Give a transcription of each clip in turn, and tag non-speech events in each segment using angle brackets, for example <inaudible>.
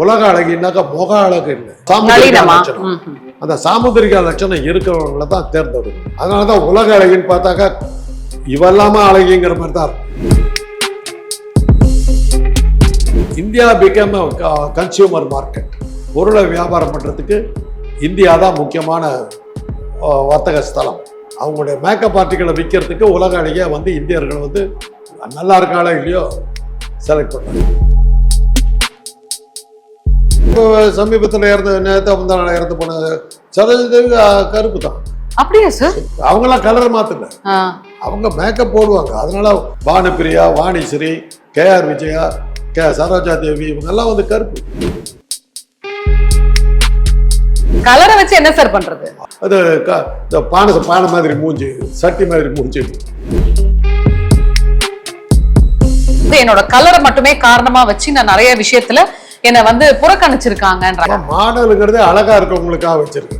உலக அழகினாக்கா முக அழகு இல்லை லட்சணம். அந்த சாமுத்திரிகா லட்சணம் இருக்கிறவங்கள தான் தேர்ந்தெடுக்கணும் அதனால தான் உலக அழகின்னு பார்த்தாக்கா இவெல்லாம அழகிங்கிற மாதிரி தான் இந்தியா பிகம் கன்சியூமர் மார்க்கெட் பொருளை வியாபாரம் பண்ணுறதுக்கு இந்தியா தான் முக்கியமான வர்த்தக ஸ்தலம். அவங்களுடைய மேக்கப் ஆர்டிகளை விற்கிறதுக்கு உலக அழகியாக வந்து இந்தியர்கள் வந்து நல்லா இருக்காளோ இல்லையோ? செலக்ட் பண்ணுறாங்க இப்போ சமீபத்தில் இறந்து நேற்று முந்தான இறந்து போன சரோஜி தேவி அஹ், கருப்பு தான் அப்படியா சார் அவங்களாம் கலர் மாத்தல அவங்க மேக்கப் போடுவாங்க. அதனால Bhanupriya Vanisri K R Vijaya K Saroja Devi இவங்கெல்லாம் வந்து கருப்பு. கலரை வச்சு என்ன சார் பண்றது? அது இந்த பானை பானை மாதிரி மூஞ்சி சட்டி மாதிரி மூஞ்சி. என்னோட கலரை மட்டுமே காரணமா வச்சு நான் நிறைய விஷயத்துல என்னை வந்து புறக்கணிச்சிருக்காங்கன்ற மாடலுங்கிறதே அழகா இருக்கவங்களுக்காக வச்சிருக்கு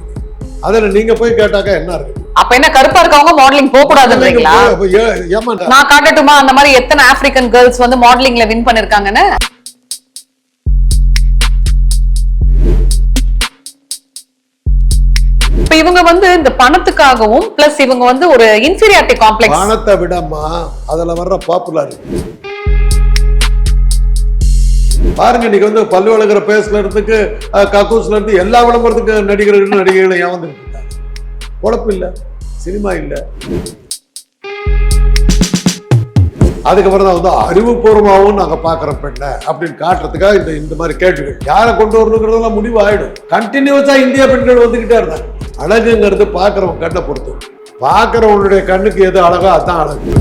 அதில் நீங்க போய் கேட்டாக்கா என்ன இருக்கு? அப்ப என்ன கருப்பா இருக்கவங்க மாடலிங் போக கூடாதுன்றீங்களா நான் காட்டட்டுமா? அந்த மாதிரி எத்தனை ஆப்பிரிக்கன் கேர்ள்ஸ் வந்து மாடலிங்ல வின் பண்ணிருக்காங்கன்னு? இப்ப இவங்க வந்து இந்த பணத்துக்காகவும் பிளஸ் இவங்க வந்து ஒரு இன்ஃபீரியாரிட்டி காம்ப்ளெக்ஸ் பணத்தை விடமா அதுல வர்ற பாப்புலாரிட்டி பாருங்க இன்னைக்கு வந்து பல்லு வளர்க்குற பேஸ்ல இருந்துக்கு கக்கூஸ்ல இருந்து எல்லா விளம்பரத்துக்கு நடிகர்கள் நடிகைகளும் ஏன் வந்துட்டு இருக்காங்க. உழப்பு சினிமா இல்ல. அதுக்கப்புறம் தான் வந்து அறிவுபூர்வமாகவும் நாங்க பார்க்குற பெண்ணை அப்படின்னு காட்டுறதுக்காக இந்த இந்த மாதிரி கேட்டுகள் யாரை கொண்டு வரணுங்கிறதெல்லாம் முடிவு ஆயிடும் கண்டினியூஸாக இந்திய பெண்கள் வந்துக்கிட்டே இருந்தாங்க. அழகுங்கிறது பார்க்குறவங்க கண்ணை பொறுத்து. பார்க்குறவங்களுடைய கண்ணுக்கு எது அழகோ அதான் அழகு.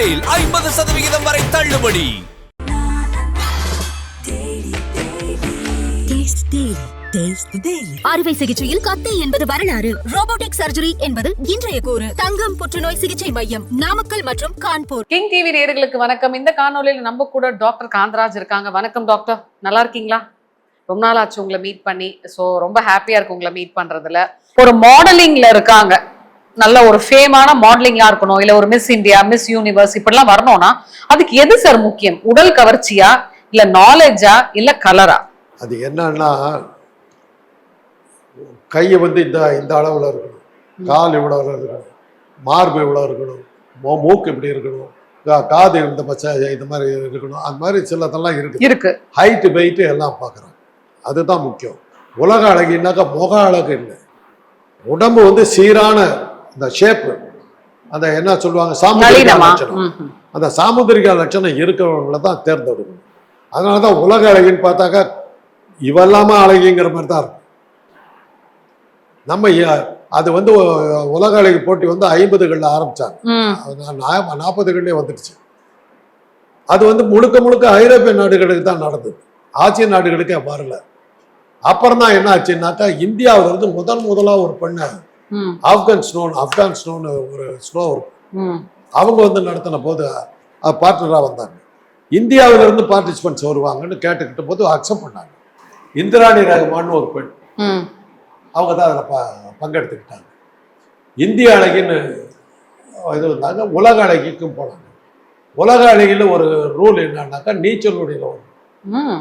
சேல் ஐம்பது சதவிகிதம் வரை தள்ளுபடி. அறுவை சிகிச்சையில் கத்தை என்பது வரலாறு. ரோபோட்டிக் சர்ஜரி என்பது இன்றைய கூறு. தங்கம் புற்றுநோய் சிகிச்சை மையம் நாமக்கல் மற்றும் கான்பூர். கிங் டிவி நேயர்களுக்கு வணக்கம். இந்த காணொளியில் நம்ம கூட டாக்டர் காந்தராஜ் இருக்காங்க. வணக்கம் டாக்டர். நல்லா இருக்கீங்களா? ரொம்ப நாள் ஆச்சு உங்களை மீட் பண்ணி. ஸோ ரொம்ப ஹாப்பியா இருக்கு உங்களை மீட் பண்றதுல. ஒரு மாடலிங்ல இருக்காங்க. நல்ல ஒரு ஃபேமான மாடலிங்கா இருக்கணும் இல்ல ஒரு மிஸ் இந்தியா மிஸ் யூனிவர்ஸ் இப்படிலாம் வரணும்னா அதுக்கு எது சார் முக்கியம்? உடல் கவர்ச்சியா இல்ல நாலேஜா இல்ல கலரா அது என்னன்னா கையை வந்து இந்த இந்த அளவில் இருக்கணும். கால் இவ்வளோ இருக்கணும்? மார்பு இவ்வளோ இருக்கணும்? மூக்கு இப்படி இருக்கணும்? காது இந்த பச்சை இந்த மாதிரி இருக்கணும். அந்த மாதிரி சிலதெல்லாம் இருக்குது இருக்கு. ஹைட்டு வெயிட்டு எல்லாம் பார்க்குறாங்க அதுதான் முக்கியம். உலக அழகினாக்கா முக அழகு இல்லை உடம்பு வந்து சீரான அந்த ஷேப்பு அந்த என்ன சொல்லுவாங்க லட்சணம். ம். அந்த சாமுத்திரிகா லட்சணம் இருக்கிறவங்கள தான் தேர்ந்தெடுக்கணும். அதனால தான் உலக அழகின்னு பார்த்தாக்கா இவெல்லாமா அழகிங்கிற மாதிரி தான் இருக்கும். நம்ம அது வந்து உலக அழகி போட்டி வந்து ஐம்பதுகளில் ஆரம்பிச்சாங்க. ம். நாற்பதுகளிலே வந்துடுச்சு. அது வந்து முழுக்க முழுக்க ஐரோப்பிய நாடுகளுக்கு தான் நடந்தது. ஆசிய நாடுகளுக்கே வரல. அப்புறம் தான் என்ன ஆச்சுன்னாக்கா இந்தியாவுல இருந்து முதன் முதலா ஒரு பெண்ணை ஆப்கான் ஸ்னோன் ஆப்கான் ஸ்னோன்னு ஒரு ஸ்னோ ம். அவங்க வந்து நடத்தின போது பார்ட்னராக வந்தாங்க. இந்தியாவில இருந்து பார்ட்டிசிபென்ட்ஸ் வருவாங்கன்னு கேட்டுக்கிட்ட போது அக்செப்ட் பண்ணாங்க. இந்திராணி ரஹ்மான் ஒரு பெண். ம். அவங்க தான் அதில் ப பங்கெடுத்துக்கிட்டாங்க. இந்திய அழகின்னு இது வந்தாங்க உலக அழகிக்கும் போனாங்க. உலக அழகியில் ஒரு ரூல் என்னன்னாக்கா நீச்சல் உடையில் வரும். ம்.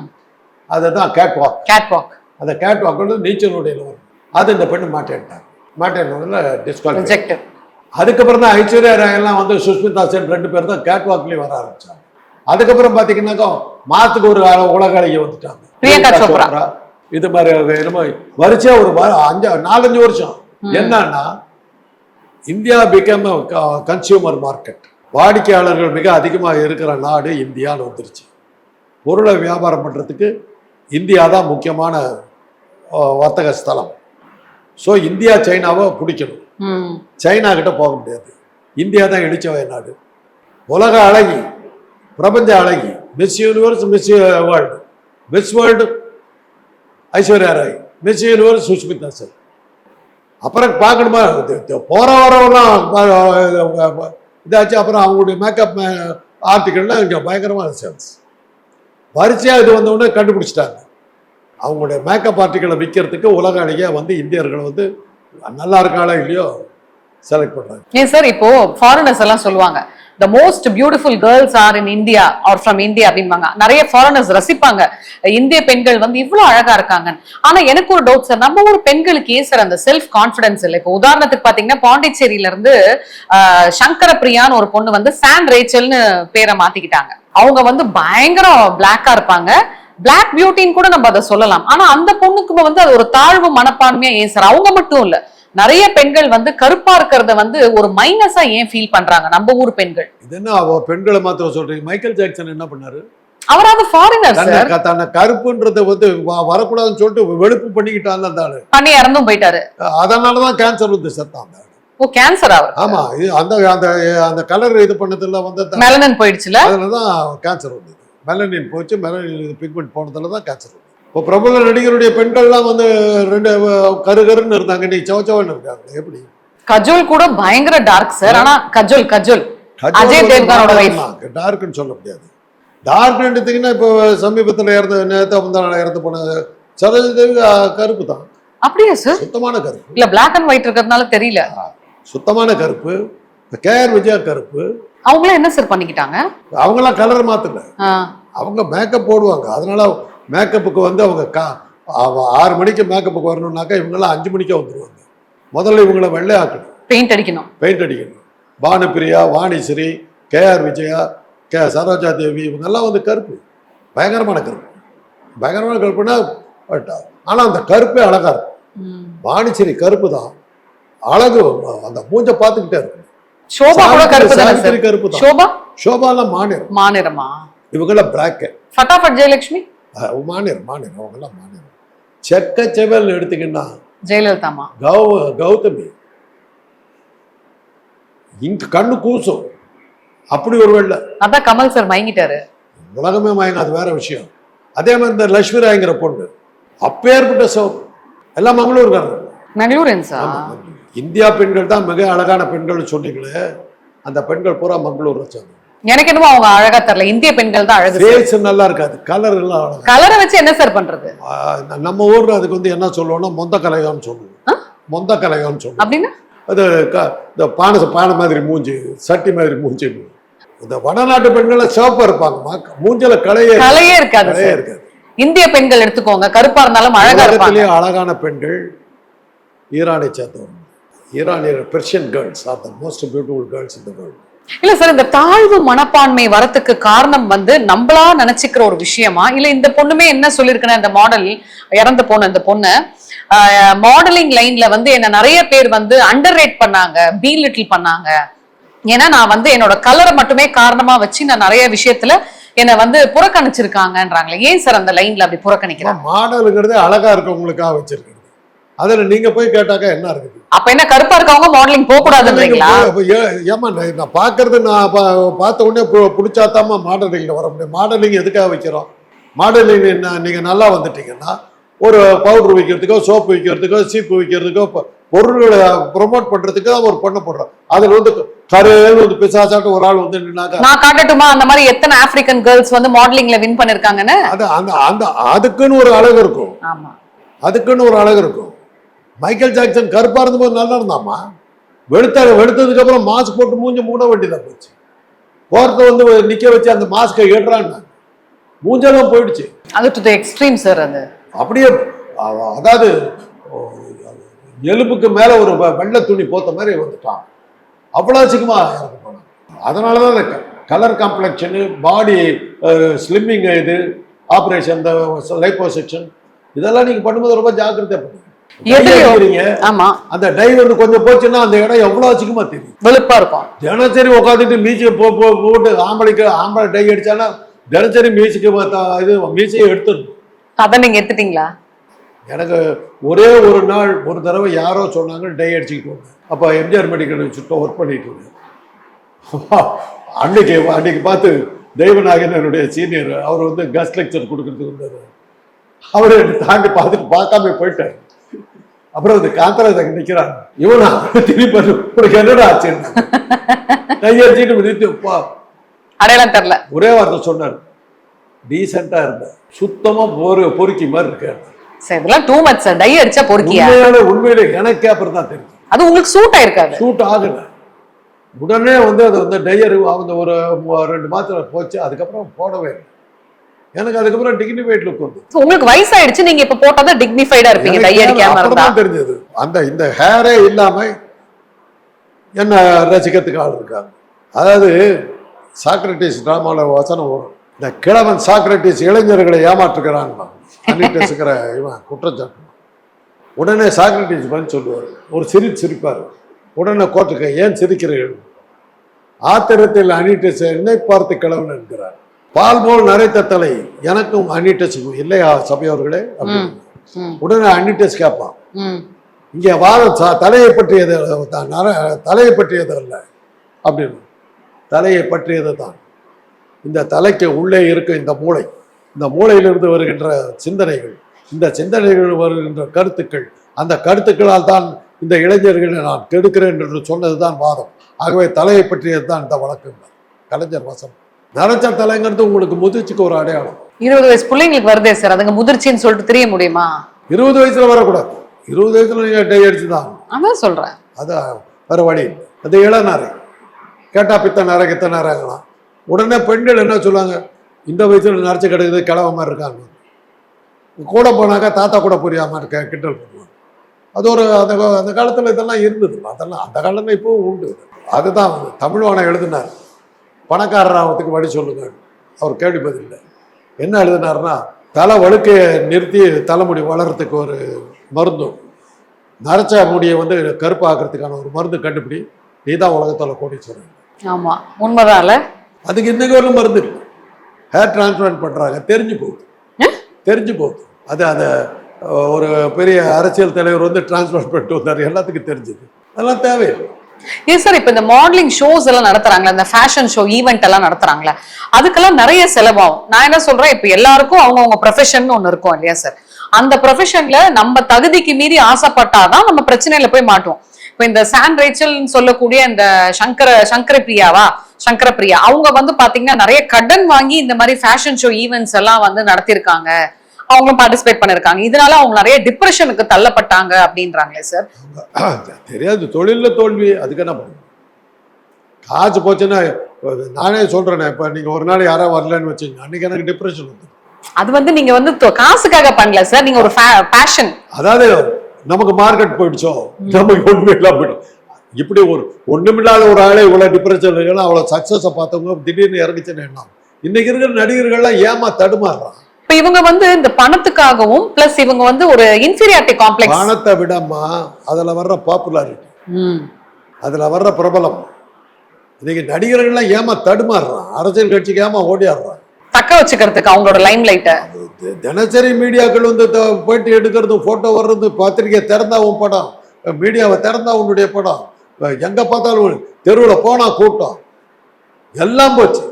அதுதான் கேட் வாக் கேட் வாக் அந்த கேட் வாக் வந்து நீச்சல் உடையில் வரும். அது இந்த பெண்ணு மாட்டேன்ட்டாங்க மாட்டேன்னு டிஸ்குவாலிஃபை அதுக்கப்புறம் தான் ஐஸ்வர்யா ராய் எல்லாம் வந்து சுஷ்மிதா சென் ரெண்டு பேர் தான் கேட் வாக்லேயே வர ஆரம்பிச்சாங்க. அதுக்கப்புறம் பார்த்தீங்கன்னாக்கா மாத்துக்கு ஒரு உலக அழகி வந்துட்டாங்க. பிரியங்கா சோப்ரா. இது மாதிரி என்னமோ வரிசையா ஒரு அஞ்சு நாலஞ்சு வருஷம். என்னன்னா இந்தியா பிகம் கன்சியூமர் மார்க்கெட் வாடிக்கையாளர்கள் மிக அதிகமாக இருக்கிற நாடு இந்தியான்னு வந்துருச்சு. பொருளை வியாபாரம் பண்ணுறதுக்கு இந்தியா தான் முக்கியமான வர்த்தக ஸ்தலம். ஸோ இந்தியா சைனாவை பிடிக்கணும். சைனா கிட்ட போக முடியாது. இந்தியா தான் இடிச்சவை நாடு. உலக அழகி பிரபஞ்ச அழகி miss universe miss world miss world Aishwarya Rai. Miss universe Sushmita Sen அப்புறம் பார்க்கணுமா? போற வரவெல்லாம் இதாச்சு அப்புறம் அவங்களுடைய மேக்கப் ஆர்டிக்கல்லாம் இங்கே பயங்கரமான சேல்ஸ் வரிசையாக இது வந்த உடனே கண்டுபிடிச்சிட்டாங்க. அவங்களுடைய மேக்கப் ஆர்டிக்கலை விற்கிறதுக்கு உலக அழகியாக வந்து இந்தியர்கள் வந்து நல்லா இருக்காளோ இல்லையோ செலக்ட் பண்ணுறாங்க ஏன் சார் இப்போ ஃபாரினர்ஸ் எல்லாம் சொல்லுவாங்க the most beautiful girls are in India are from India அப்படிம்பாங்க. நிறைய ஃபாரினர்ஸ் ரசிப்பாங்க. இந்திய பெண்கள் வந்து இவ்வளோ அழகா இருக்காங்க ஆனா எனக்கு ஒரு டவுட் சார் நம்ம ஊர் பெண்களுக்கு ஏன் சார் அந்த செல்ஃப் கான்ஃபிடன்ஸ் இல்லை? இப்போ உதாரணத்துக்கு பாத்தீங்கன்னா பாண்டிச்சேரியில இருந்து ஒரு பொண்ணு வந்து சான் ரேச்சல்னு பேரை மாத்திக்கிட்டாங்க. அவங்க வந்து பயங்கரம் பிளாக்கா இருப்பாங்க. பிளாக் பியூட்டின்னு கூட நம்ம அதை சொல்லலாம். ஆனா அந்த பொண்ணுக்கு வந்து அது ஒரு தாழ்வு மனப்பான்மையா ஏன் சார்? அவங்க மட்டும் இல்ல. நிறைய பெண்கள் வந்து கருப்பா இருக்கிறத வந்து ஒரு மைனஸா ஏன் ஃபீல் பண்றாங்க? நம்ம ஊர் பெண்கள். இது என்ன அவ பெண்களை மாத்திரம் சொல்றீங்க? மைக்கேல் ஜாக்சன் என்ன பண்ணாரு? அவராவது ஃபாரினர் சார். தன்னை கருப்புன்றதை வந்து வரக்கூடாதுன்னு சொல்லிட்டு வெளுப்பு பண்ணிக்கிட்டான் அந்த ஆளு. பண்ணி இறந்தும் போயிட்டாரு. அதனாலதான் கேன்சர் வந்து ஆளு. ஓ கேன்சர் அவர்? ஆமா அந்த அந்த அந்த கலர் இது பண்ணதுல வந்து மெலனன் போயிடுச்சுல? அதுல தான் கேன்சர் வந்தது. மெலனின் போச்சு மெலனின் பிக்மெண்ட் போனதுல தான் கேன்சர் இப்போ பிரபல நடிகருடைய பெண்கள்லாம் வந்து ரெண்டு கரு கருன்னு இருந்தாங்க. இன்னைக்கு சவச்சவன் இருக்காங்க எப்படி? கஜோல் கூட பயங்கர டார்க் சார் ஆனா கஜோல் கஜோல். அஜய் தேவ்கனோட. டார்க்னு சொல்ல முடியாது. டார்க் எடுத்தீங்கன்னா இப்போ சமீபத்தில் இறந்து நேற்று முந்தான இறந்து போன சரோஜதேவி கருப்பு தான் அப்படியா சார் சுத்தமான கருப்பு. இல்ல பிளாக் அண்ட் ஒயிட் இருக்கிறதுனால தெரியல. சுத்தமான கருப்பு. கேஆர் விஜயா கருப்பு. அவங்களும் என்ன சார் பண்ணிக்கிட்டாங்க? அவங்களாம் கலர் மாத்தல அவங்க மேக்கப் போடுவாங்க. அதனால மேக்கப்புக்கு வந்து அவங்க கா ஆறு மணிக்கு மேக்கப்புக்கு வரணும்னாக்கா இவங்கெல்லாம் அஞ்சு மணிக்கே வந்துடுவாங்க முதல்ல இவங்களை வெள்ளை ஆக்கணும். பெயிண்ட் அடிக்கணும். பெயிண்ட் அடிக்கணும். Bhanupriya Vanisri K R Vijaya K Saroja Devi இவங்கெல்லாம் வந்து கருப்பு. பயங்கரமான கருப்பு. பயங்கரமான கருப்புனா பட் ஆனால் அந்த கருப்பே அழகா இருக்கும். வாணிஸ்ரீ கருப்பு தான். அழகு அந்த மூஞ்ச பார்த்துக்கிட்டே இருக்கும் சோபா கூட கருப்பு தானே சார்? கருப்பு சோபா? சோபாலாம் மாநிலம். மாநிறமா இவங்கெல்லாம் பிளாக்கு ஃபட்டாஃபட் ஜெயலட்சுமி? மாநிலம் மாநிலம். அவங்கெல்லாம் மாநிலம். செக்க செவல் எடுத்தீங்கன்னா ஜெயலலிதாமா கௌ கௌதமி. இங்க கண்ணு கூசும். அப்படி ஒரு வெள்ளை. அதான் கமல் சார் மயங்கிட்டாரு. உலகமே மயங்க அது வேற விஷயம். அதே மாதிரி இந்த லட்சுமி ராய்ங்கிற பொண்ணு. அப்பேற்பட்ட சோப் எல்லாம் மங்களூர்காரங்க மங்களூரன்ஸா இந்தியா பெண்கள் தான் மிக அழகான பெண்கள் சொன்னீங்களே அந்த பெண்கள் பூரா மங்களூர் வச்சாங்க. எனக்கு என்னமோ அவங்க அழகா தெரியல. இந்திய பெண்கள் தான் அழகு ஃபேஸ் நல்லா இருக்காது கலர் எல்லாம் அழகா கலரை வச்சு என்ன சார் பண்றது? நம்ம ஊர்ல அதுக்கு வந்து என்ன சொல்லுவோம்னா மொந்த கலையான்னு சொல்லுவோம். மொந்த கலையான்னு சொல்லுவோம். அப்படின்னா? அது இந்த பானை பானை மாதிரி மூஞ்சி சட்டி மாதிரி மூஞ்சி. இந்த வடநாட்டு பெண்களை சிவப்பா இருப்பாங்க மா- மூஞ்சில கலையே கலையே இருக்காது கலையே இருக்காது. இந்திய பெண்கள் எடுத்துக்கோங்க கருப்பா இருந்தாலும் அழகா இருப்பாங்க. அழகான பெண்கள் ஈரானை சேர்ந்தவங்க. ஈரானியர் Persian girls are the most beautiful girls இந்த வேர்ல்டு இல்ல சார் இந்த தாழ்வு மனப்பான்மை வரத்துக்கு காரணம் வந்து நம்மளா நினைச்சுக்கிற ஒரு விஷயமா? இல்ல இந்த பொண்ணுமே என்ன சொல்லிருக்குன்னா இந்த மாடல் இறந்து போன இந்த பொண்ணு மாடலிங் லைன்ல வந்து என்ன நிறைய பேர் வந்து அண்டர் ரேட் பண்ணாங்க பீ லிட்டில் பண்ணாங்க. ஏன்னா நான் வந்து என்னோட கலரை மட்டுமே காரணமா வச்சு நான் நிறைய விஷயத்துல என்னை வந்து புறக்கணிச்சிருக்காங்கன்றாங்களே. ஏன் சார் அந்த லைன்ல அப்படி புறக்கணிக்கிறாங்க? மாடலுங்கிறதே அழகா இருக்கவங்களுக்காக வச்சிருக்கிறது. அதுல நீங்க போய் கேட்டாக்கா என்ன இருக்குது? அப்ப என்ன கருப்பா இருக்கவங்க மாடலிங் போக கூடாதுன்றீங்களா அப்ப ஏ- ஏம்மா நான் பார்க்கறது நான் பார்த்த உடனே பு- பிடிச்சாத்தாம்மா மாடலிங்ல வர முடியும். மாடலிங் எதுக்காக வைக்கிறோம்? மாடலிங் என்ன நீங்க நல்லா வந்துட்டீங்கன்னா ஒரு பவுடர் வைக்கிறதுக்கோ சோப்பு வைக்கிறதுக்கோ சீப்பு வைக்கிறதுக்கோ பொருள்களை ப்ரொமோட் பண்றதுக்கு ஒரு பொண்ணை போடுறோம். அதுல வந்து கரையில் வந்து பிசாசாட்டு ஒரு ஆள் வந்து நின்னாக்கா நான் காட்டட்டுமா? அந்த மாதிரி எத்தனை ஆப்பிரிக்கன் கேர்ள்ஸ் வந்து மாடலிங்ல வின் பண்ணிருக்காங்கன்னு? அது அந்த அந்த அதுக்குன்னு ஒரு அழகு இருக்கும். அதுக்குன்னு ஒரு அழகு இருக்கும். மைக்கேல் ஜாக்சன் கருப்பா இருந்தபோது நல்லா இருந்தாமா? வெளுத்த வெளுத்ததுக்கு அப்புறம் மாஸ்க் போட்டு மூஞ்சி மூட வேண்டியதா போச்சு. போறத வந்து நிக்க வச்சு அந்த மாஸ்கை எடுறான்னு மூஞ்செல்லாம் போயிடுச்சு. அது டு எக்ஸ்ட்ரீம் சார் அது. அப்படியே அதாவது எலும்புக்கு மேல ஒரு வெள்ளை துணி போத்த மாதிரி வந்துட்டான். அவ்வளவு சீக்கிரமா இறந்து போனான். அதனால தான் இந்த கலர் காம்ப்ளெக்ஷனு பாடி ஸ்லிம்மிங் இது ஆப்ரேஷன் இந்த லைப்போசெக்ஷன் இதெல்லாம் நீங்க பண்ணும்போது ரொம்ப ஜாக்கிரதையா பண்ணுங்க. ஆமா. அந்த டை வந்து கொஞ்சம் போச்சுன்னா அந்த இடம் எவ்வளவு சீக்கிரமா தெரியும். வெளுப்பா இருக்கும். தினசரி உட்காந்துட்டு போ- போட்டு ஆம்பளைக்கு ஆம்பளை டை அடிச்சானா தினசரி பார்த்தா இது மீசையை எடுத்துடணும். அதை நீங்க எடுத்துட்டீங்களா? எனக்கு ஒரே ஒரு நாள் ஒரு தடவை யாரோ சொன்னாங்க டை அடிச்சுக்கிட்டு வந்தேன். அப்போ எம்ஜிஆர் மெடிக்கல் வச்சுட்டு ஒர்க் பண்ணிட்டு இருந்தேன். <laughs> அன்னைக்கு அன்னைக்கு பார்த்து தெய்வநாயகன் என்னுடைய சீனியர் அவர் வந்து கஸ்ட் லெக்சர் கொடுக்கறதுக்கு வந்தார். அவர் தாண்டி பார்த்துட்டு பார்க்காம போயிட்டார். அப்புறம் இந்த காந்தராஜ் அங்கே நிற்கிறான் இவனா திருப்பி உனக்கு என்னடா ஆச்சு? கையடிச்சிட்டு பா. அடையாளம் தெரியல. ஒரே வார்த்தை சொன்னார். டீசெண்டாக இருந்தேன் சுத்தமா பொறு பொறுக்கி மாதிரி இருக்காரு சரி இதெல்லாம் டூ மச் சார் டை அடிச்சா பொறுக்கியா? உண்மையான உண்மையிலே எனக்கே அப்புறம் தான் தெரியும் அது உங்களுக்கு சூட் ஆயிருக்காது. ஷூட் ஆகல. உடனே வந்து அது வந்து டையர் அந்த ஒரு ரெண்டு மாத்திரை போச்சு அதுக்கப்புறம் போடவே இல்லை. எனக்கு அதுக்கப்புறம் டிக்னிஃபைட் லுக் வந்து. உங்களுக்கு வயசாயிடுச்சு நீங்க இப்ப போட்டாதான் டிக்னிஃபைடா இருப்பீங்க டை அடிக்காம இருந்தா தெரிஞ்சது. அந்த இந்த ஹேரே இல்லாம என்ன ரசிக்கிறதுக்கு ஆள் இருக்காங்க. அதாவது சாக்ரட்டிஸ் டிராமாவில் வசனம் வரும். இந்த கிழவன் சாக்ரட்டிஸ் இளைஞர்களை ஏமாற்றுகிறான் அனிட்டஸுக்கிற இவன் குற்றச்சாட்டு. உடனே சாக்ரட்டிஸ் பதில் சொல்லுவார். ஒரு சிரி சிரிப்பார். உடனே கோர்ட்டுக்கு ஏன் சிரிக்கிறீர்கள்? ஆத்திரத்தில் அனிட்டஸ் பார்த்து கிழவன் என்கிறார். பால் போல் நரைத்த தலை எனக்கும் அனிட்டஸுக்கும் இல்லையா. ம், உடனே அனிட்டஸ் கேட்பான். இங்கே வாதம் தலையை பற்றியது தலையை பற்றியது அல்ல. அப்படின்னு. தலையை பற்றியது தான். இந்த தலைக்கு உள்ளே இருக்க இந்த மூளை. இந்த மூளையிலிருந்து வருகின்ற சிந்தனைகள். இந்த சிந்தனைகள் வருகின்ற கருத்துக்கள். அந்த கருத்துக்களால் தான் இந்த இளைஞர்களை நான் கெடுக்கிறேன் என்று சொன்னது தான் வாதம். ஆகவே தலையை பற்றியது தான் இந்த வழக்கு கலைஞர் வசம் நரைச்ச தலைங்கிறது உங்களுக்கு முதிர்ச்சிக்கு ஒரு அடையாளம். இருபது வயசு பிள்ளைங்களுக்கு வருதே சார். அதுங்க முதிர்ச்சின்னு சொல்லிட்டு தெரிய முடியுமா? இருபது வயசுல வரக்கூடாது. இருபது வயசுல நீங்க டை அடிச்சு தான் அதான் சொல்றேன். அது வேற வழி அது இளநரை. கேட்டா பித்த நரை கித்த நரைங்களாம். உடனே பெண்கள் என்ன சொல்லுவாங்க? இந்த வயசுல நரைச்சு கிடக்குது கிழவ மாதிரி இருக்காங்க. கூட போனாக்கா தாத்தா கூட புரியாம இருக்க கிண்டல் பண்ணுவாங்க. அது ஒரு அந்த அந்த காலத்துல இதெல்லாம் இருந்தது. அதெல்லாம் அந்த காலத்துல இப்பவும் உண்டு. அதுதான் வந்து தமிழ்வாணம் எழுதினார். பணக்காரர் ஆகிறதுக்கு வழி சொல்லுங்க. அவர் கேள்வி பதில் என்ன எழுதினார்னா தலை வழுக்கையை நிறுத்தி தலைமுடி வளர்றதுக்கு ஒரு மருந்தும் நரைச்ச முடியை வந்து கருப்பாக்குறதுக்கான ஒரு மருந்து கண்டுபிடி நீ தான் உலகத்தில் கோடீஸ்வரன். ஆமா உண்மைதான்ல அதுக்கு இன்னைக்கு ஒரு மருந்து இருக்கு ஹேர் டிரான்ஸ்பிளான்ட் பண்ணுறாங்க தெரிஞ்சு போகுது. தெரிஞ்சு போகுது. அது அந்த அஹ், ஒரு பெரிய அரசியல் தலைவர் வந்து டிரான்ஸ்பிளான்ட் பண்ணிட்டு வந்தார் எல்லாத்துக்கும் தெரிஞ்சது. அதெல்லாம் தேவையில்லை. ஏன் சார் இப்ப இந்த மாடலிங் ஷோஸ் எல்லாம் நடத்துறாங்களா இந்த ஃபேஷன் ஷோ ஈவெண்ட் எல்லாம் நடத்துறாங்களா அதுக்கெல்லாம் நிறைய செலவாகும். நான் என்ன சொல்றேன் இப்ப எல்லாருக்கும் அவங்கவுங்க ப்ரொஃபஷன் ஒண்ணு இருக்கும் இல்லையா சார் அந்த ப்ரொஃபஷன்ல நம்ம தகுதிக்கு மீறி ஆசைப்பட்டாதான் நம்ம பிரச்சனையில போய் மாட்டுவோம். இப்ப இந்த சான் ரேச்சல் சொல்லக்கூடிய இந்த சங்கர சங்கர பிரியாவா சங்கர பிரியா அவங்க வந்து பாத்தீங்கன்னா நிறைய கடன் வாங்கி இந்த மாதிரி ஃபேஷன் ஷோ ஈவெண்ட்ஸ் எல்லாம் வந்து நடத்தியிருக்காங்க. அவங்களும் பார்ட்டிசிபேட் பண்ணிருக்காங்க. இதனால அவங்க நிறைய டிப்ரெஷனுக்கு தள்ளப்பட்டாங்க அப்படின்றாங்களே சார் தெரியாது. தொழிலில் தோல்வி அதுக்கு என்ன பண்ணும் காசு போச்சுன்னா நானே சொல்கிறேனே இப்போ நீங்கள் ஒரு நாள் யாராவது வரலன்னு வச்சுங்க அன்னைக்கு எனக்கு டிப்ரெஷன் வந்து அது வந்து நீங்க வந்து காசுக்காக பண்ணல சார் நீங்க ஒரு பேஷன் அதாவது நமக்கு மார்க்கெட் போயிடுச்சோ? நமக்கு ஒண்ணுமே இல்லாம போயிடும் இப்படி ஒரு ஒண்ணுமில்லாத ஒரு ஆளே இவ்வளவு டிப்ரெஷன் அவ்வளவு சக்சஸை பார்த்தவங்க திடீர்னு இறங்கிச்சுன்னு எண்ணம். இன்னைக்கு இருக்கிற நடிகர்கள்லாம் ஏமா தடுமாறுறான்? இப்ப இவங்க வந்து இந்த பணத்துக்காகவும் பிளஸ் இவங்க வந்து ஒரு இன்ஃபீரியாரிட்டி காம்ப்ளெக்ஸ் பணத்தை விடமா அதுல வர்ற பாப்புலாரிட்டி அதுல வர்ற பிரபலம். இன்னைக்கு நடிகர்கள்லாம் ஏமா தடுமாறுறான். அரசியல் கட்சிக்கு ஏமா ஓடியாடுறான். தக்க வச்சுக்கிறதுக்கு அவங்களோட லைம் லைட்ட தினசரி மீடியாக்கள் வந்து பேட்டி எடுக்கிறது போட்டோ வர்றது பத்திரிக்கை திறந்தா உன் படம் மீடியாவை திறந்தா உன்னுடைய படம். எங்க பார்த்தாலும் தெருவில் போனா கூட்டம். எல்லாம் போச்சு.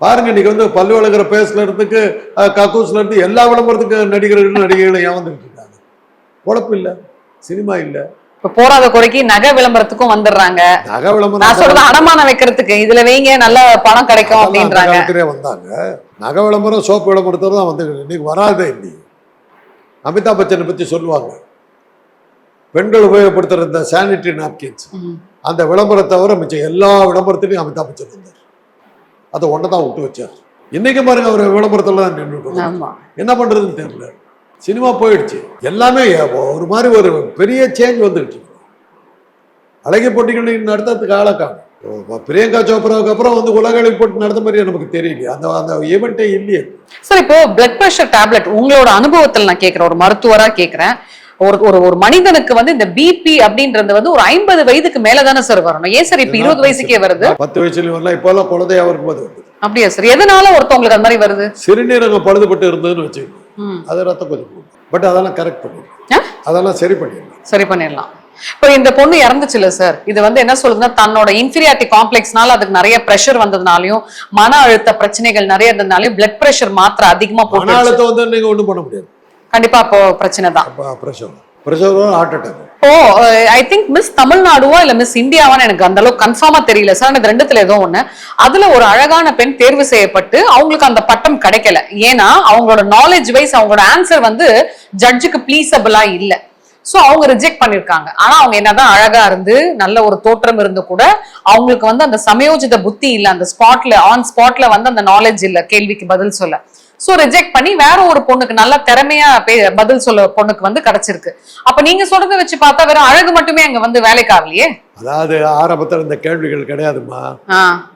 பாருங்க இன்னைக்கு வந்து பல்லு விளக்குற பேஸ்ல இருந்துக்கு கக்கூஸ்ல இருந்து எல்லா விளம்பரத்துக்கு நடிகர்கள் நடிகைகளும் ஏன் வந்துட்டு இருக்காங்க. உழப்பு இல்லை சினிமா இல்லை. இப்ப போராத குறைக்கு நகை விளம்பரத்துக்கும் வந்துடுறாங்க. நகை விளம்பரம் நான் சொல்றது அடமானம் வைக்கிறதுக்கு இதுல வைங்க நல்ல பணம் கிடைக்கும் அப்படின்றாங்க. வந்தாங்க. நகை விளம்பரம் சோப்பு விளம்பரத்தில் தான் வந்து இன்னைக்கு வராதே இல்லையே. அமிதாப் பச்சனை பற்றி சொல்லுவாங்க. பெண்கள் உபயோகப்படுத்துகிற இந்த சானிட்டரி நாப்கின்ஸ். அந்த விளம்பரத்தை தவிர மிச்சம் எல்லா விளம்பரத்திலையும் அமிதாப் பச்சன் வந்தார். அதை ஒன்றை தான் விட்டு வச்சார். இன்னைக்கு பாருங்க அவர் விளம்பரத்தில் தான் நின்றுட்டு என்ன பண்ணுறதுன்னு தெரியல. சினிமா போயிடுச்சு. எல்லாமே ஒரு மாதிரி ஒரு பெரிய சேஞ்ச் இருக்கு. அழகிய போட்டிகள் நடத்துறதுக்கு ஆளை காணும். இப்போ பிரியங்கா சோப்ராவுக்கு அப்புறம் வந்து உலக போட்டி நடந்த மாதிரியே நமக்கு தெரியலையே. அந்த அந்த ஈவெண்ட்டே இல்லையே. சார் இப்போ பிளட் பிரஷர் டேப்லெட் உங்களோட அனுபவத்தில் நான் கேட்கிறேன் ஒரு மருத்துவரா கேட்கிறேன் ஒரு ஒரு ஒரு மனிதனுக்கு வந்து இந்த பிபி அப்படின்றது வந்து ஒரு ஐம்பது வயதுக்கு மேல தானே சார் வரணும். ஏன் சார் இப்ப இருபது வயசுக்கே வருது? பத்து வயசுலயும் வரலாம். இப்போல்லாம் குழந்தையா வரும்போது அப்படியா சார் எதனால ஒருத்தவங்களுக்கு அந்த மாதிரி வருது? சிறுநீரகம் பழுதுபட்டு இருந்ததுன்னு வச்சுக்கோங்க. அது ரத்த கொதிப்பு பட் அதெல்லாம் கரெக்ட் பண்ணிடலாம்? அதெல்லாம் சரி பண்ணிடலாம். சரி பண்ணிடலாம். இப்போ இந்த பொண்ணு இறந்துச்சுல சார் இது வந்து என்ன சொல்லுதுன்னா தன்னோட இன்ஃபீரியாரிட்டி காம்ப்ளெக்ஸ்னால அதுக்கு நிறைய பிரஷர் வந்ததுனாலயும் மன அழுத்த பிரச்சனைகள் நிறைய இருந்ததுனாலையும் பிளட் பிரஷர் மாத்திரை அதிகமா போட்டு அழுத்தம் வந்து நீங்க ஒண்ணும் பண்ண முடியாது. கண்டிப்பா அப்போ பிரச்சனை தான். அட்டாக் இப்போ ஐ திங்க் மிஸ் தமிழ்நாடுவா இல்ல மிஸ் இந்தியாவான்னு எனக்கு அந்த அளவுக்கு கன்ஃபார்மா தெரியல. சார் எனக்கு ரெண்டுத்துல ஏதோ ஒண்ணு. அதுல ஒரு அழகான பெண் தேர்வு செய்யப்பட்டு அவங்களுக்கு அந்த பட்டம் கிடைக்கல. ஏன்னா அவங்களோட நாலேஜ் வைஸ் அவங்களோட ஆன்சர் வந்து ஜட்ஜுக்கு ப்ளீசபிளா இல்ல. சோ அவங்க ரிஜெக்ட் பண்ணிருக்காங்க. ஆனா அவங்க என்னதான் அழகா இருந்து நல்ல ஒரு தோற்றம் இருந்து கூட அவங்களுக்கு வந்து அந்த சமயோஜித புத்தி இல்ல. அந்த ஸ்பாட்ல ஆன் ஸ்பாட்ல வந்து அந்த நாலேஜ் இல்ல. கேள்விக்கு பதில் சொல்ல. சோ ரிஜெக்ட் பண்ணி வேற ஒரு பொண்ணுக்கு நல்ல திறமையா பதில் சொல்ல பொண்ணுக்கு வந்து கிடைச்சிருக்கு. அப்ப நீங்க சொல்றதை வச்சு பார்த்தா வெறும் அழகு மட்டுமே அங்க வந்து வேலைக்கு ஆகலையே அதாவது ஆரம்பத்தில் இந்த கேள்விகள் கிடையாதுமா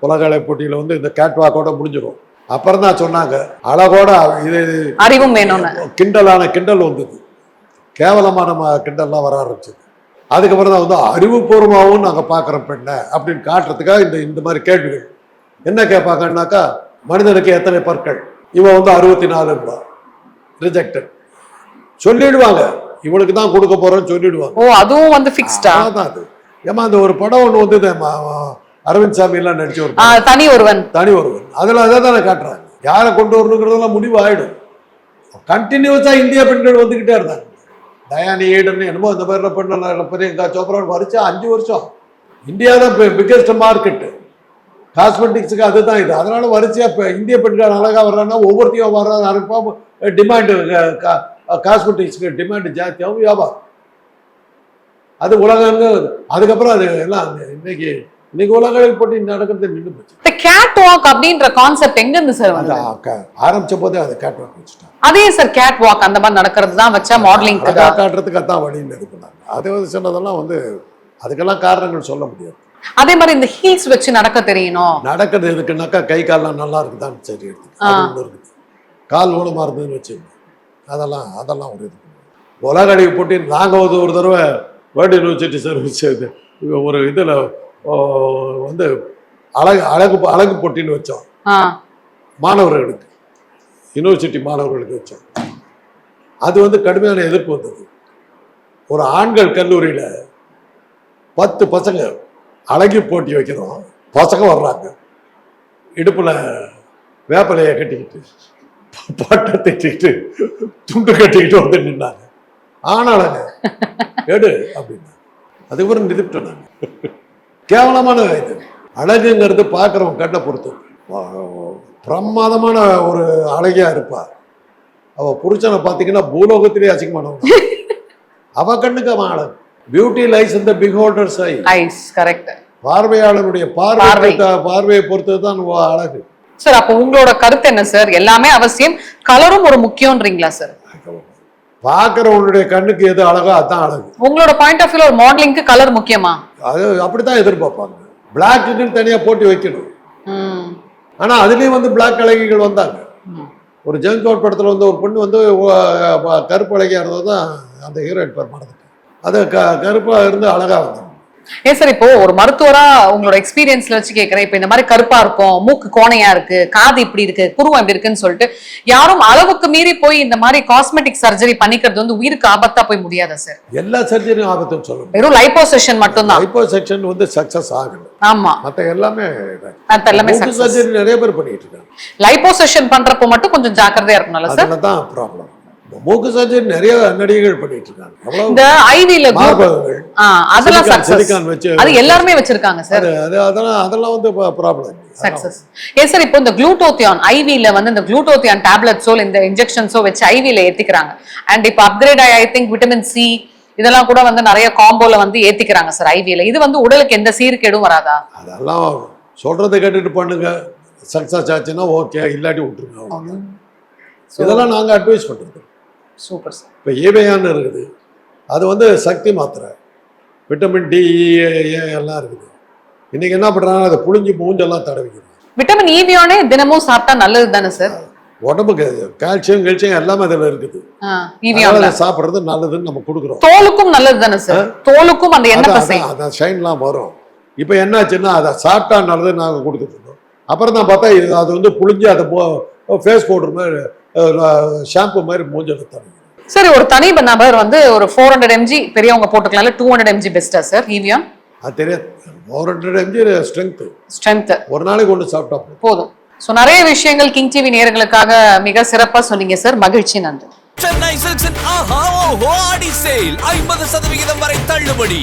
உலக போட்டியில் வந்து இந்த கேட்வாக்கோட முடிஞ்சிடும் அப்புறம் தான் சொன்னாங்க அழகோட இது அறிவும் வேணும்னு. கிண்டலான கிண்டல் வந்தது. கேவலமான கிண்டல்லாம் வர ஆரம்பிச்சது. அதுக்கப்புறம் தான் வந்து அறிவுபூர்வமாகவும் நாங்கள் பார்க்குறோம் பெண்ணை அப்படின்னு காட்டுறதுக்காக இந்த இந்த மாதிரி கேள்விகள். என்ன கேட்பாங்கன்னாக்கா மனிதனுக்கு எத்தனை பற்கள்? இவன் வந்து அறுபத்தி நாலுன்பா ரிஜெக்டட் சொல்லிடுவாங்க. இவனுக்கு தான் கொடுக்க போறோம்னு சொல்லிடுவாங்க. ஓ அதுவும் வந்து ஃபிக்ஸ்டா அதான் அது. ஏமா அந்த ஒரு படம் ஒன்று வந்து அரவிந்த் சாமி எல்லாம் நடிச்ச ஒரு. தனி ஒருவன். தனி ஒருவன். அதில் அதை தானே காட்டுறாங்க. யாரை கொண்டு வரணுங்கிறதெல்லாம் முடிவு ஆயிடும் கண்டினியூஸாக இந்திய பெண்கள் வந்துக்கிட்டே இருந்தாங்க. தயானி ஈடன் என்னமோ இந்த மாதிரி பெண்ணு பிரியங்கா சோப்ரா வரிச்சா அஞ்சு வருஷம். இந்தியா தான் பிக்கெஸ்ட் மார்க்கெட்டு காஸ்மெட்டிக்ஸுக்கு அதுதான் இது. அதனால வரிசையா இப்போ இந்திய பெண்கள் அழகாக வர்றாங்கன்னா ஒவ்வொருத்தையும் வர்றாங்க அனுப்பாம டிமாண்டு காஸ்மெட்டிக்ஸுக்கு டிமாண்டு ஜாஸ்தியாகவும் வியாபாரம். அது உலகங்க அதுக்கப்புறம் அது எல்லாம் இன்னைக்கு இன்னைக்கு உலக போட்டி நடக்கிறது நின்று போச்சு. இந்த கேட் வாக் அப்படின்ற கான்செப்ட் எங்க இருந்து சார் வந்து ஆரம்பிச்ச போதே அதை கேட்வாக் வச்சுட்டாங்க. அதே சார் கேட் வாக் அந்த மாதிரி நடக்கிறது தான் வச்சா மாடலிங் காட்டுறதுக்கு அதான் வழின்னு இது பண்ணாங்க அது வந்து சொன்னதெல்லாம் வந்து அதுக்கெல்லாம் காரணங்கள் சொல்ல முடியாது. அதே மாதிரி இந்த ஹீல்ஸ் வச்சு நடக்க தெரியணும். நடக்கிறது எதுக்குன்னாக்கா கை கால்லாம் நல்லா இருக்குதான்னு சரி எடுத்து. கால் ஊனமாக இருந்ததுன்னு வச்சுக்கோங்க. அதெல்லாம் அதெல்லாம் ஒரு இது உலக அழகி போட்டி நாங்கள் வந்து ஒரு தடவை வேர்ல்டு யூனிவர்சிட்டி சர்வீஸ் ஒரு இதில் வந்து அழகு அழகு அழகு போட்டின்னு வச்சோம். மாணவர்களுக்கு யூனிவர்சிட்டி மாணவர்களுக்கு வச்சோம். அது வந்து கடுமையான எதிர்ப்பு வந்தது. ஒரு ஆண்கள் கல்லூரியில் பத்து பசங்க அழகி போட்டி வைக்கிறோம் பசங்க வர்றாங்க. இடுப்பில் வேப்பலையை கட்டிக்கிட்டு பாட்டை தட்டிக்கிட்டு துண்டு கட்டிக்கிட்டு வந்து நின்னாங்க. ஆனாலங்க எடு அப்படின்னா. அதுக்கப்புறம் நிதிப்பிட்டோம் நாங்கள் கேவலமான இது. அழகுங்கிறது பார்க்குறவங்க கண்ணை பொறுத்து. பிரமாதமான ஒரு அழகியா இருப்பா. அவ புருஷனை பார்த்தீங்கன்னா பூலோகத்திலே அசிங்கமானவங்க அவ கண்ணுக்கு அவன் அழகு. பியூட்டி லைஸ் இந்த பிஹோல்டர்ஸ் ஐ ஐஸ் கரெக்ட் பார்வையாளனுடைய பார்வை பார்வையை பொறுத்தது தான் அழகு. சார் அப்போ உங்களோட கருத்து என்ன சார் எல்லாமே அவசியம். கலரும் ஒரு முக்கியம்ன்றீங்களா சார் பார்க்குறவனுடைய கண்ணுக்கு எது அழகோ அதான் அழகு. உங்களோட பாயிண்ட் ஆஃப் வியூல ஒரு மாடலிங்க்கு கலர் முக்கியமா? அது அப்படித்தான் எதிர்பார்ப்பாங்க. பிளாக்குக்குன்னு தனியாக போட்டி வைக்கணும். ஆனா அதுலயும் வந்து பிளாக் அழகிகள் வந்தாங்க. ஒரு ஜென்ஸ் கோட் படத்துல வந்து ஒரு பொண்ணு வந்து கருப்பு அழகியா இருந்தது தான் அந்த ஹீரோயின் பேர் மறந்துட்டேன் அது க கருப்பா இருந்து அழகா வந்தாங்க ஏன் சார் இப்போ ஒரு மருத்துவரா உங்களோட எக்ஸ்பீரியன்ஸ்ல வச்சு கேக்குறேன். இப்போ இந்த மாதிரி கருப்பா இருக்கும் மூக்கு கோணையா இருக்கு காது இப்படி இருக்கு புருவம் இப்படி இருக்குன்னு சொல்லிட்டு யாரும் அளவுக்கு மீறி போய் இந்த மாதிரி காஸ்மெட்டிக் சர்ஜரி பண்ணிக்கிறது வந்து உயிருக்கு ஆபத்தா போய் முடியாதா சார்? எல்லா சர்ஜரியும் ஆபத்துன்னு சொல்ல முடியும் வெறும் லைப்போசெஷன் மட்டும்தான். ஹைப்போ செக்ஷன் வந்து சக்சஸ் ஆகல. ஆமா. மற்ற எல்லாமே அது எல்லாமே சர்ஜரி நிறைய பேர் பண்ணிட்டு இருக்காங்க. லைப்போசெஷன் பண்றப்போ மட்டும் கொஞ்சம் ஜாக்கிரதையா இருக்கணும்ல சார்? அதில் தான் ப்ராப்ளம் மூக்கு சர்ஜரி நிறைய நடிகைகள் பண்ணிட்டு இருக்காங்க இந்த ஐவில மார்பகங்கள். அதெல்லாம் சக்சஸ் வச்சு அது எல்லாருமே வச்சிருக்காங்க சார் அது அது அதெல்லாம் அதெல்லாம் வந்து ப்ராப்ளம் சக்சஸ் ஏன் சார் இப்போ இந்த குளூட்டோத்தியான் ஐவில வந்து இந்த குளூட்டோத்தியான் டேப்லெட்ஸோ இந்த இன்ஜெக்ஷன்ஸோ வச்சு ஐவில ஏத்திக்கிறாங்க. அண்ட் இப்போ அப்கிரேட் ஆகி ஐ திங்க் விட்டமின் சி இதெல்லாம் கூட வந்து நிறைய காம்போல வந்து ஏத்திக்கிறாங்க சார் ஐவில இது வந்து உடலுக்கு எந்த சீர்கேடும் வராதா? அதெல்லாம் சொல்றதை கேட்டுட்டு பண்ணுங்க. சக்ஸஸ் ஆச்சுன்னா ஓகே இல்லாட்டி விட்டுருங்க. இதெல்லாம் நாங்கள் அட்வைஸ் பண்ணுறது சூப்பர் சார். இப்போ ஏபையான்னு இருக்குது. அது வந்து சக்தி மாத்திரை. விட்டமின் டி ஏ எல்லாம் இருக்குது. இன்னைக்கு என்ன பண்ணுறாங்க அதை புழிஞ்சு மூஞ்செல்லாம் தடவிக்கிறது விட்டமின் ஈவியானே தினமும் சாப்பிட்டா நல்லது தானே சார்? உடம்புக்கு கால்சியம் கல்சியம் எல்லாமே அதில் இருக்குது. சாப்பிட்றது நல்லதுன்னு நம்ம கொடுக்குறோம். தோலுக்கும் நல்லது தானே சார்? தோலுக்கும் அந்த எண்ணெய் அதான், ஷைன்லாம் வரும். இப்போ என்னாச்சுன்னா அதை சாப்பிட்டா நல்லதுன்னு நாங்கள் கொடுத்துருந்தோம் அப்புறம் தான் பார்த்தா இது அது வந்து புழிஞ்சு அதை ஃபேஸ் பவுடர் மாதிரி ஷாம்பு மாதிரி மூஞ்சில் தடவி. சரி ஒரு தனி நபர் வந்து ஒரு ஃபோர் ஹண்ட்ரட் எம்ஜி பெரியவங்க போட்டுக்கலாம்ல டூ ஹண்ட்ரட் எம்ஜி பெஸ்டா சார் ஈவியான் அது தெரியாது. Four hundred MG strength strength ஒரு நாளைக்கு ஒன்று சாப்பிட்டா போதும். சோ நிறைய விஷயங்கள் கிங் டிவி நேயர்களுக்காக மிக சிறப்பா சொன்னீங்க சார் மகிழ்ச்சி நன்றி. சென்னை சில்க்ஸின் ஆஹா ஓஹோ ஆடி சேல். ஐம்பது சதவிகிதம் வரை தள்ளுபடி.